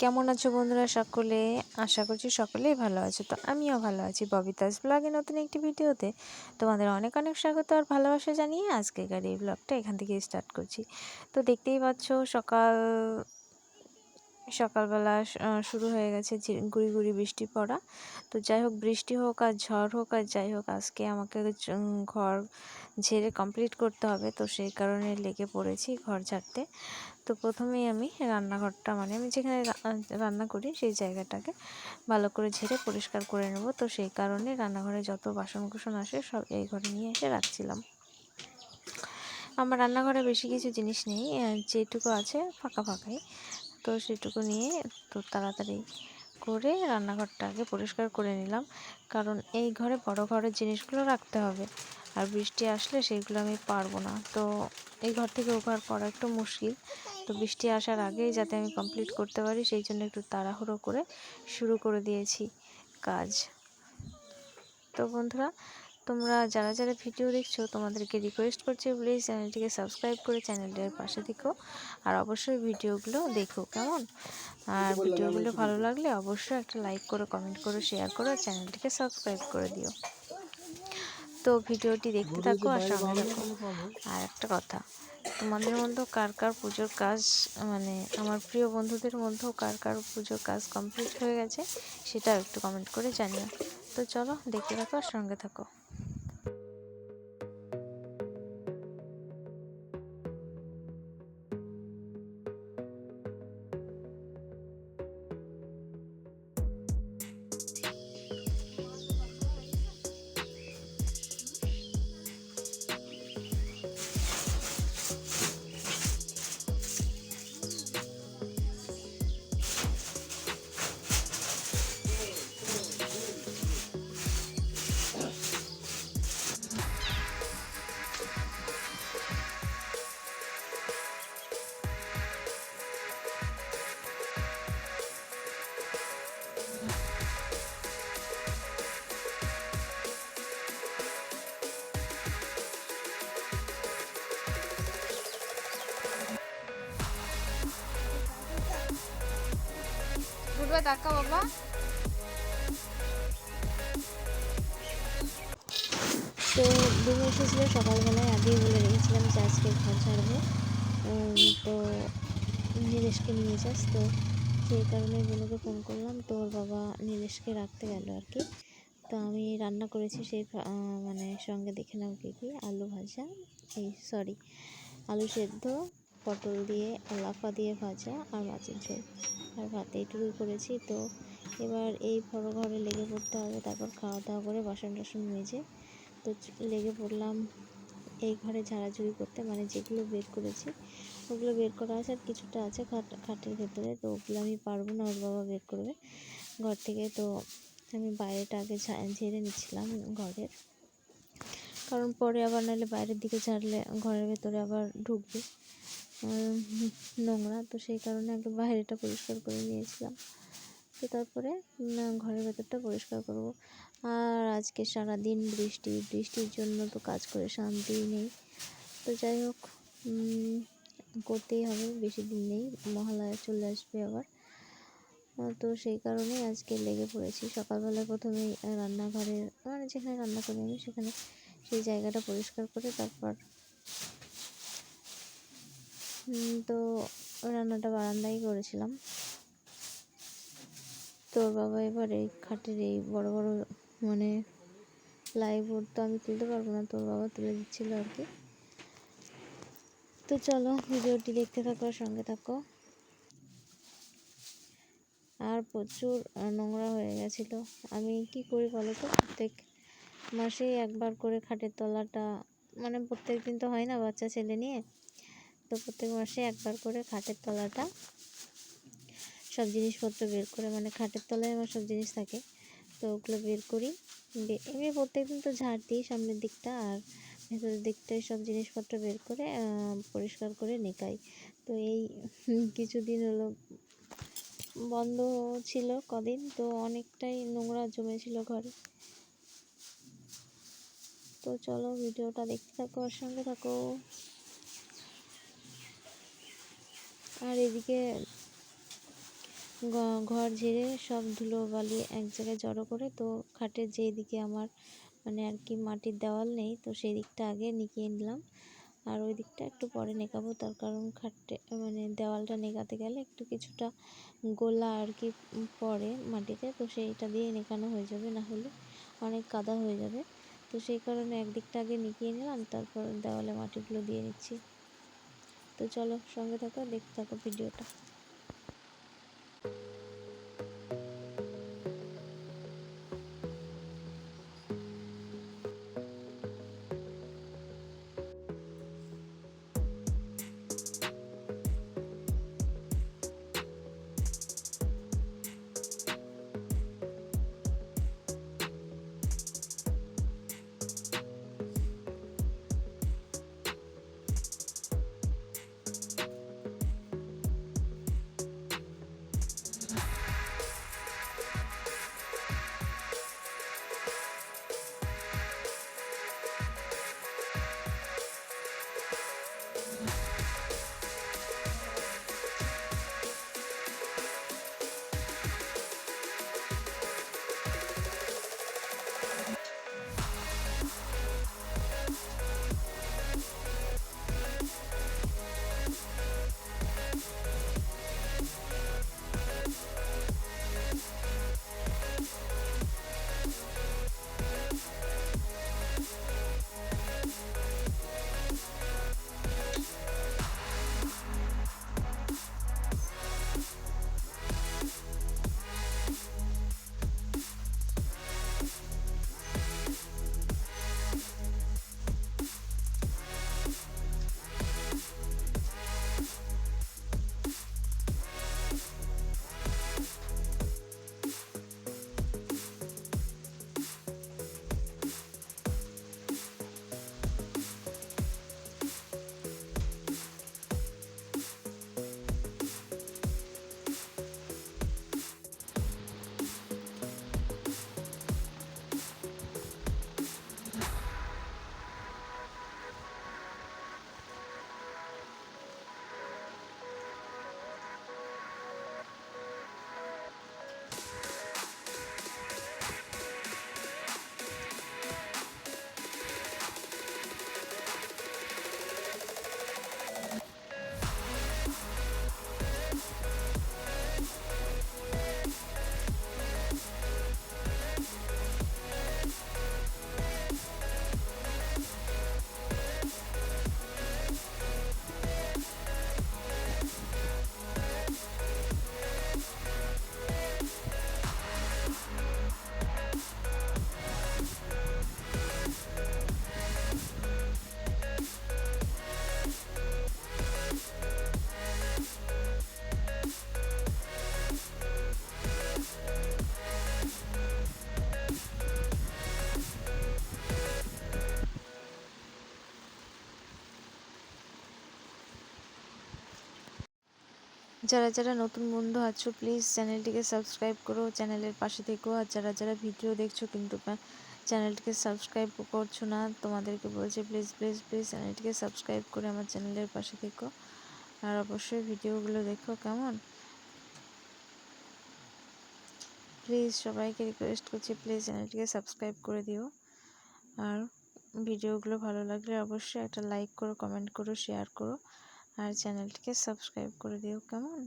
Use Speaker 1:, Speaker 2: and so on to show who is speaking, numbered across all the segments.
Speaker 1: কেমন আছো বন্ধুরা সকলে? আশা করছি সকলেই ভালো আছো। তো আমিও ভালো আছি। ববিতাস ব্লগে নতুন একটি ভিডিওতে তোমাদের অনেক অনেক স্বাগত আর ভালোবাসা জানিয়ে আজকেকার এই ব্লগটা এখান থেকে স্টার্ট করছি। তো দেখতেই পাচ্ছ সকাল সকালবেলা শুরু হয়ে গেছে গুড়ি গুড়ি বৃষ্টি পড়া। তো যাই হোক, বৃষ্টি হোক আর ঝড় হোক আর যাই হোক, আজকে আমাকে ঘর ঝেড়ে কমপ্লিট করতে হবে। তো সেই কারণে লেগে পড়েছি ঘর ঝাড়তে। তো প্রথমেই আমি রান্নাঘরটা মানে আমি যেখানে রান্না করি সেই জায়গাটাকে ভালো করে ঝেড়ে পরিষ্কার করে নেব। তো সেই কারণে রান্নাঘরে যত বাসন কুসন আসে সব এই ঘরে নিয়ে এসে রাখছিলাম। আমার রান্নাঘরে বেশি কিছু জিনিস নেই যেটুকু আছে ফাঁকা ফাঁকাই। তো সেটুকু নিয়ে তো তাড়াতাড়ি করে রান্নাঘরটাকে পরিষ্কার করে নিলাম। কারণ এই ঘরে বড় ঘরের জিনিসগুলো রাখতে হবে। আর বৃষ্টি আসলে সেইগুলো আমি পারব না। তো এই ঘর থেকে ও ঘর করা একটু মুশকিল। তো বৃষ্টি আসার আগেই যাতে আমি কমপ্লিট করতে পারি, সেই জন্য একটু তাড়াহুড়ো করে শুরু করে দিয়েছি কাজ। তো বন্ধুরা তোমরা যারা যারা ভিডিও দেখছ তোমাদেরকে রিকোয়েস্ট করছি প্লিজ চ্যানেলটিকে সাবস্ক্রাইব করে চ্যানেলটির পাশে দেখো আর অবশ্যই ভিডিওগুলো দেখো কেমন? আর ভিডিওগুলো ভালো লাগলে অবশ্যই একটা লাইক করো কমেন্ট করো শেয়ার করো চ্যানেলটিকে সাবস্ক্রাইব করে দিও। তো ভিডিওটি দেখতে থাকো আর সঙ্গে থাকো আর একটা কথা তোমাদের মধ্যেও কার কার পুজোর কাজ মানে আমার প্রিয় বন্ধুদের মধ্যেও কার কার পুজোর কাজ কমপ্লিট হয়ে গেছে সেটাও একটু কমেন্ট করে জানিও। তো চলো দেখতে থাকো আর সঙ্গে থাকো।
Speaker 2: উঠবে ধাক্কা বাবা।
Speaker 1: তো ডিম এসেছিল সকালবেলায়, আগেই বলে রেখেছিলাম যে আজকে ঘর ছাড়বো। তো নীলেশকে নিয়ে যাস, তো সেই কারণে বোনকে ফোন করলাম। তো ওর বাবা নীলেশকে রাখতে গেল আর কি। তো আমি রান্না করেছি সেই মানে সঙ্গে দেখে নাও কী কী। আলু ভাজা, এই সরি আলু সেদ্ধ, পটল দিয়ে লাফা দিয়ে ভাজা আর মাছের ঝোল। আর ভাত এইটুকুই করেছি, তো এবার এই বড় ঘরে লেগে পড়তে হবে। তারপর খাওয়া দাওয়া করে বাসন টাসন মেজে, তো লেগে পড়লাম এই ঘরে ঝাড়াঝুড়ি করতে। মানে যেগুলো বের করেছি, ওগুলো বের করা আছে আর কিছুটা আছে খাট, খাটের ভেতরে, তো ওগুলো আমি পারব না, ওর বাবা বের করবে ঘর থেকে। তো আমি বাইরেটা আগে ঝেড়ে নিচ্ছিলাম ঘরের। কারণ পরে আবার নাহলে বাইরের দিকে ঝাড়লে ঘরের ভেতরে আবার ঢুকবে। নোংরা। তো সেই কারণে আগে বাইরেটা পরিষ্কার করে নিয়েছিলাম। তো তারপরে ঘরের ভেতরটা পরিষ্কার করব। আর আজকে সারা দিন বৃষ্টি। বৃষ্টির জন্য তো কাজ করে শান্তিই নেই। তো যাই হোক করতেই হবে। বেশি দিন নেই, মহালয়া চলে আসবে আবার। তো সেই কারণে আজকে লেগে পড়েছি। সকালবেলা প্রথমেই রান্নাঘরে মানে যেখানে রান্না করি আমি সেখানে সেই জায়গাটা পরিষ্কার করে তারপর তো রান্নাটা বারান্দায় করেছিলাম। তোর বাবা এবার এই খাটের এই বড় বড় মানে প্লাইবোর্ড তো আমি তুলতে পারব না, তোর বাবা তুলে দিচ্ছিল আর কি। তো চলো, ভিডিওটি দেখতে থাকো সঙ্গে থাকো। আর প্রচুর নোংরা হয়ে গেছিল। আমি কি করি বলো তো? প্রত্যেক মাসেই একবার করে খাটের তলাটা মানে প্রত্যেক দিন তো হয় না বাচ্চা ছেলে নিয়ে? তো প্রত্যেক মাসে একবার করে খাটের তলাটা সব জিনিসপত্র বের করে মানে খাটের তলায় আমার সব জিনিস থাকে, তো ওগুলো বের করি। এমনি প্রত্যেক দিন তো ঝাড় দিই সামনের দিকটা, আর ভেতরের দিকটায় সব জিনিসপত্র বের করে পরিষ্কার করে নেকাই। তো এই কিছুদিন হলো বন্ধ ছিল কদিন, তো অনেকটাই নোংরা জমেছিল ঘরে। তো চলো, ভিডিওটা দেখতে থাকো, আর সঙ্গে থাকো। আর এদিকে ঘর ঝেড়ে সব ধুলো বালি এক জায়গায় জড়ো করে, তো খাটের যেই দিকে আমার মানে আর কি মাটির দেওয়াল নেই, তো সেই দিকটা আগে নিকিয়ে নিলাম। আর ওই দিকটা একটু পরে নেকাবো, তার কারণ খাটে মানে দেওয়ালটা নেকাতে গেলে একটু কিছুটা গোলা আর কি পড়ে মাটিতে, তো সেইটা দিয়ে নেকানো হয়ে যাবে, না হলে অনেক কাদা হয়ে যাবে। তো সেই কারণে একদিকটা আগে নিকিয়ে নিলাম, তারপর দেওয়ালে মাটিগুলো দিয়ে নিচ্ছি। তো চলো সঙ্গে থাকো দেখতে থাকো ভিডিওটা যারা যারা নতুন বন্ধু আছো প্লিজ চ্যানেলটিকে সাবস্ক্রাইব করো চ্যানেলের পাশে থেকো। আর যারা যারা ভিডিও দেখছ কিন্তু চ্যানেলটিকে সাবস্ক্রাইব করছ না, তোমাদেরকে বলছি প্লিজ প্লিজ প্লিজ চ্যানেলটিকে সাবস্ক্রাইব করে আমার চ্যানেলের পাশে থেকো। আর অবশ্যই ভিডিওগুলো দেখো, কেমন? প্লিজ সবাইকে রিকোয়েস্ট করছি প্লিজ চ্যানেলটিকে সাবস্ক্রাইব করে দিও। আর ভিডিওগুলো ভালো লাগলে অবশ্যই একটা লাইক করো কমেন্ট করো শেয়ার করো। আর চ্যানেলটিকে সাবস্ক্রাইব করে দিও কেমন?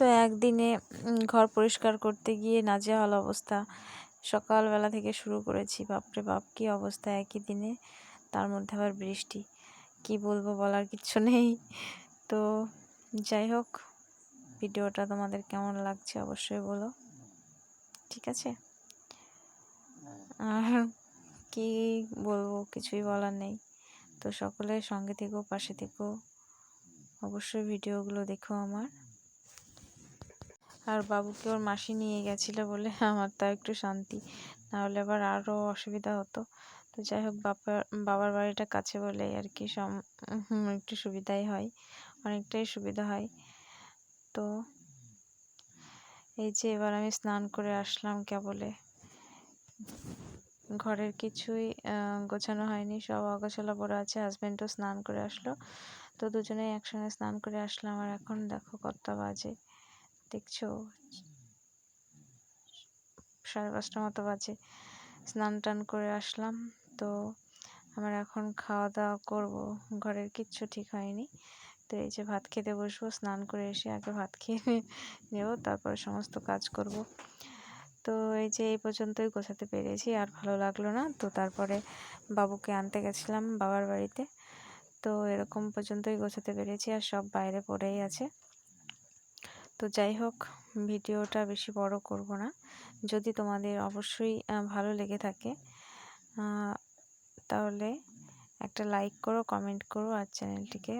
Speaker 1: তো একদিনে ঘর পরিষ্কার করতে গিয়ে নাজেহাল অবস্থা। সকালবেলা থেকে শুরু করেছি। বাপরে বাপ, কী অবস্থা একই দিনে। তার মধ্যে আবার বৃষ্টি। কি বলব বলার কিচ্ছু নেই। তো যাই হোক, ভিডিওটা তোমাদের কেমন লাগছে অবশ্যই বলো। ঠিক আছে? আর কি বলব, কিছুই বলার নেই। তো সকলের সঙ্গে থেকো, পাশে থেকো। অবশ্যই ভিডিওগুলো দেখো আমার। আর বাবুকে ওর মাসি নিয়ে গেছিল বলে আমার তাও একটু শান্তি। নাহলে আবার আরও অসুবিধা হতো। তো যাই হোক বাবার বাবার বাড়িটা কাছে বলে আর কি সম একটু সুবিধাই হয়। অনেকটাই সুবিধা হয়। তো এই যে এবার আমি স্নান করে আসলাম কেবলে। ঘরের কিছুই গোছানো হয়নি, সব অগোছালো পড়ে আছে হাজব্যান্ডও স্নান করে আসলো। তো দুজনেই একসঙ্গে স্নান করে আসলাম। আর এখন দেখো কত বাজে। দেখছ? সাড়ে পাঁচটা মতো বাজে। স্নান টান করে আসলাম। তো আমার এখন খাওয়া দাওয়া করব। ঘরের কিচ্ছু ঠিক হয়নি। তো এই যে ভাত খেতে বসবো, স্নান করে এসে আগে ভাত খেয়ে নেব, তারপরে সমস্ত কাজ করব। তো এই যে এই পর্যন্তই গোছাতে পেরেছি, আর ভালো লাগল না। তো তারপরে বাবুকে আনতে গেছিলাম বাবার বাড়িতে। তো এরকম পর্যন্তই গোছাতে পেরেছি, আর সব বাইরে পড়েই আছে। তো যাই হোক, ভিডিওটা বেশি বড় করব না। যদি তোমাদের অবশ্যই ভালো লেগে থাকে তাহলে একটা লাইক করো, কমেন্ট করো, আর চ্যানেলটিকে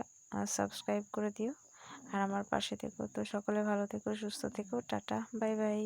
Speaker 1: সাবস্ক্রাইব করে দিও। আর আমার পাশে থেকো। তো সকলে ভালো থেকো, সুস্থ থেকো। টাটা, বাই বাই।